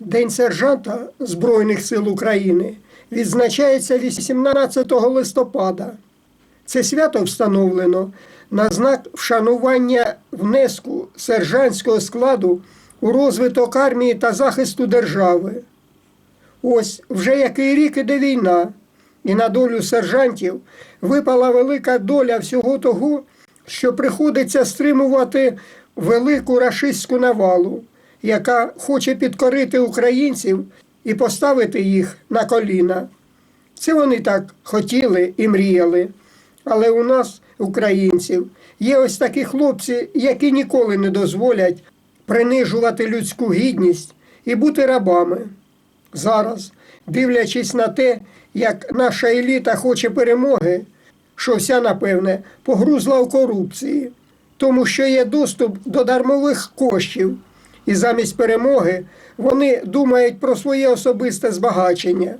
День сержанта Збройних сил України відзначається 18 листопада. Це свято встановлено на знак вшанування внеску сержантського складу у розвиток армії та захисту держави. Ось вже який рік іде війна, і на долю сержантів випала велика доля всього того, що приходиться стримувати велику рашистську навалу, яка хоче підкорити українців і поставити їх на коліна. Це вони так хотіли і мріяли. Але у нас, українців, є ось такі хлопці, які ніколи не дозволять принижувати людську гідність і бути рабами. Зараз, дивлячись на те, як наша еліта хоче перемоги, що вся, напевне, погрузла в корупції, тому що є доступ до дармових коштів, і замість перемоги вони думають про своє особисте збагачення.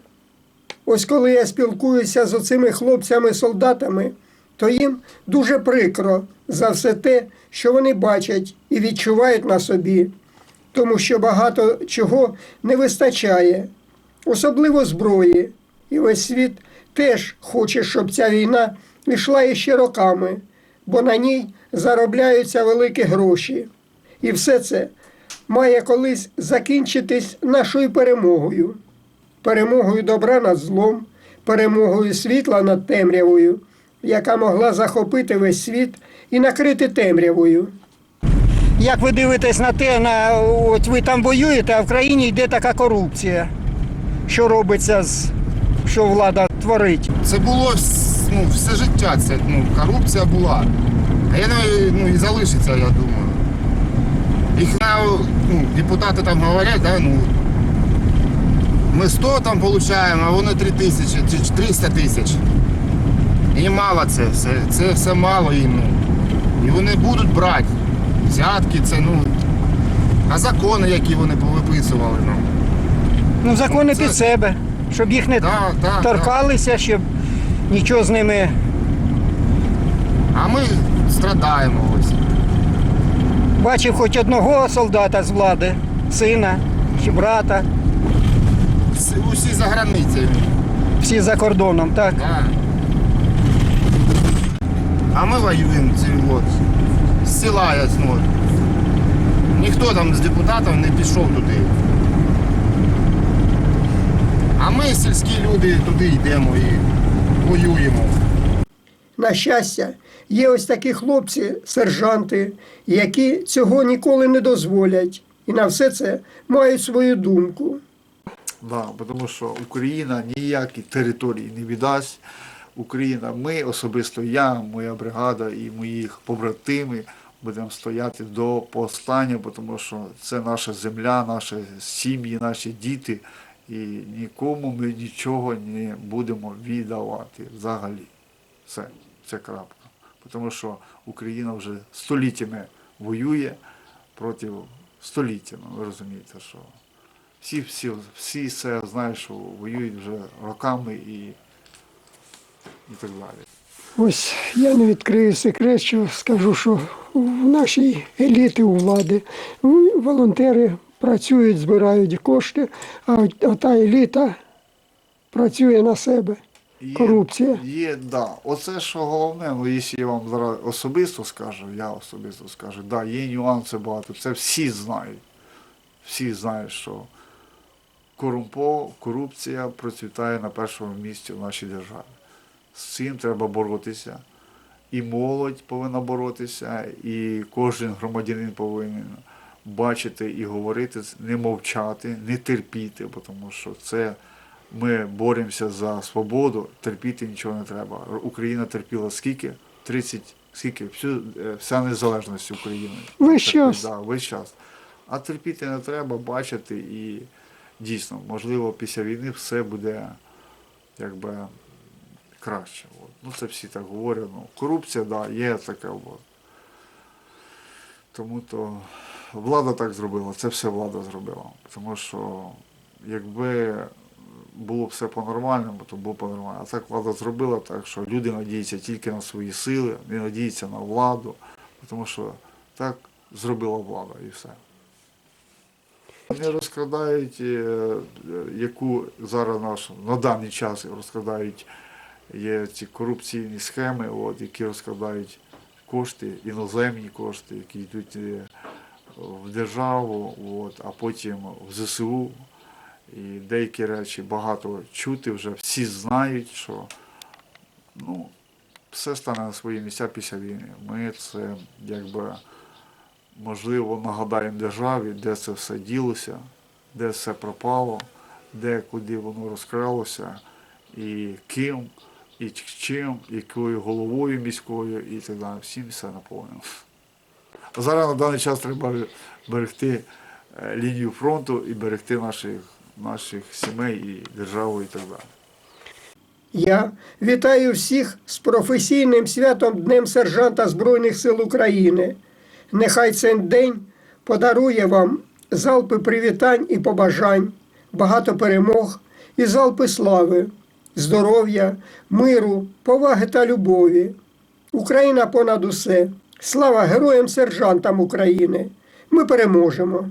Ось коли я спілкуюся з оцими хлопцями-солдатами, то їм дуже прикро за все те, що вони бачать і відчувають на собі, тому що багато чого не вистачає, особливо зброї. І весь світ теж хоче, щоб ця війна йшла іще роками, бо на ній заробляються великі гроші. І все це має колись закінчитись нашою перемогою перемогою добра над злом, перемогою світла над темрявою, яка могла захопити весь світ і накрити темрявою. Як ви дивитесь на те, на от ви там воюєте, а в країні йде така корупція. Що робиться з що влада творить? Це було ну, все життя, це ну, корупція була. А я ну і залишиться, я думаю. Ну, депутати там говорять, да, ну, ми 100 там получаємо, а вони 3 тисячі чи 300 тисяч. І мало це все, це все мало їм. Ну. І вони будуть брати. Взятки, це ну. А закони, які вони повиписували нам. Ну, закони Це- під себе, щоб їх не Да, да, торкалися, щоб нічого з ними. А ми страдаємо ось. Бачив хоч одного солдата з влади, сина чи брата, Усі за границею. всі за кордоном, так? Да. А ми воюємо ці от, з села ясно. Ніхто там з депутатів не пішов туди. А ми, сільські люди, туди йдемо і воюємо. На щастя, є ось такі хлопці, сержанти, які цього ніколи не дозволять, і на все це мають свою думку. Да, тому що Україна ніякі території не віддасть. Україна, ми особисто я, моя бригада і мої побратими будемо стояти до останнього, тому що це наша земля, наші сім'ї, наші діти. І нікому ми нічого не будемо віддавати взагалі. Все, це крапка. Тому що Україна вже століттями воює проти століття. Ну, ви розумієте, що всі, всі, всі все знають, що воюють вже роками і, і так далі. Ось я не відкрию секрет, що скажу, що в нашій еліти у влади волонтери працюють, збирають кошти, а та еліта працює на себе. Є, Корупція. Є, да. Оце що головне, ну якщо я вам зараз особисто скажу, я особисто скажу, да, є нюанси багато. Це всі знають. Всі знають, що корумпо, корупція процвітає на першому місці в нашій державі. З цим треба боротися. І молодь повинна боротися, і кожен громадянин повинен бачити і говорити, не мовчати, не терпіти, тому що це ми боремося за свободу, терпіти нічого не треба. Україна терпіла скільки? 30, скільки? Всю, е, вся незалежність України. Весь час. Да, весь час. А терпіти не треба, бачити і дійсно, можливо, після війни все буде якби краще. От. Ну, це всі так говорять. Ну, корупція, да, є така. От. Тому то влада так зробила, це все влада зробила. Тому що якби було б все по-нормальному, то було по-нормальному. А так влада зробила так, що люди надіються тільки на свої сили, не надіються на владу, тому що так зробила влада і все. Розкриваю. розкрадають, е, яку зараз наш, на даний час розкрадають є ці корупційні схеми, от, які розкрадають кошти, іноземні кошти, які йдуть е, в державу, от, а потім в ЗСУ. І деякі речі багато чути вже, всі знають, що ну, все стане на свої місця після війни. Ми це якби можливо нагадаємо державі, де це все ділося, де все пропало, де куди воно розкралося, і ким, і чим, якою головою міською і так далі. Всім все наповнено. Зараз на даний час треба берегти е, лінію фронту і берегти наших, наших сімей і державу і так далі. Я вітаю всіх з професійним святом Днем Сержанта Збройних сил України. Нехай цей день подарує вам залпи привітань і побажань, багато перемог і залпи слави, здоров'я, миру, поваги та любові. Україна понад усе. Слава героям сержантам України! Ми переможемо!